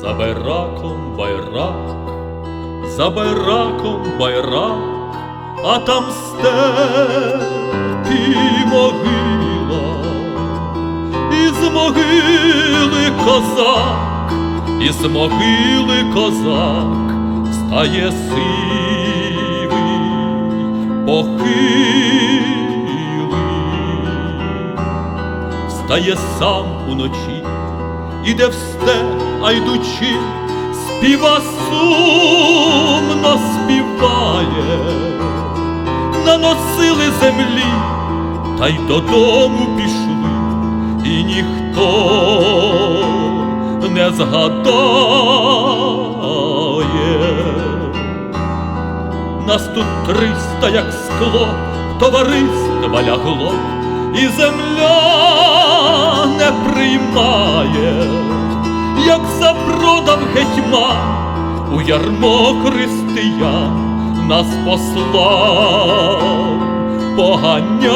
За байраком байрак, за байраком байрак, а там степ і могила, із могили козак, із могили козак стає сивий, похилий, встає сам уночі, іде в степ, а йдучи, співа сумно співає, наносили землі, та й додому пішли, і ніхто не згадає. Нас тут триста, як скло, товариства лягло, і земля не приймає, як запродав гетьман у ярмо християн нас послав поганяти.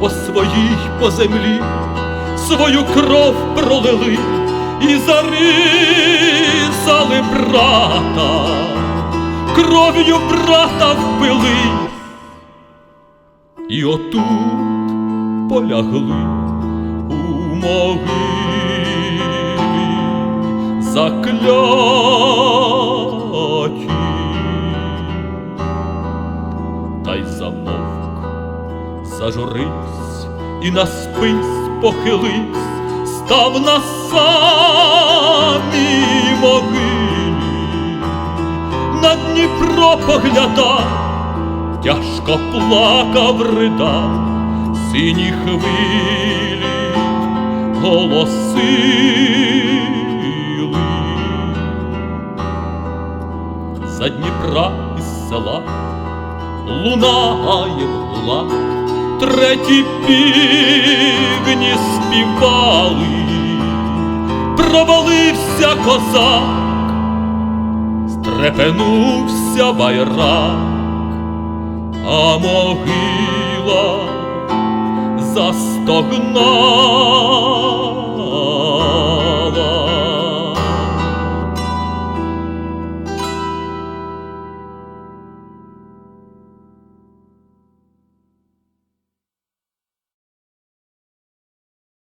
По своїй по землі свою кров пролили і зарізали брата, кров'ю брата впили, і отут полягли у могилі закляті, та й замовк зажуривсь і на спис похиливсь, став на самій могилі, Дніпро поглядав, тяжко плакав ридав, сині хвилі голосили. За Дніпра із села лунає мгла, треті півні співали, провалився козак, стрепенувся байрак, а могила застогнала.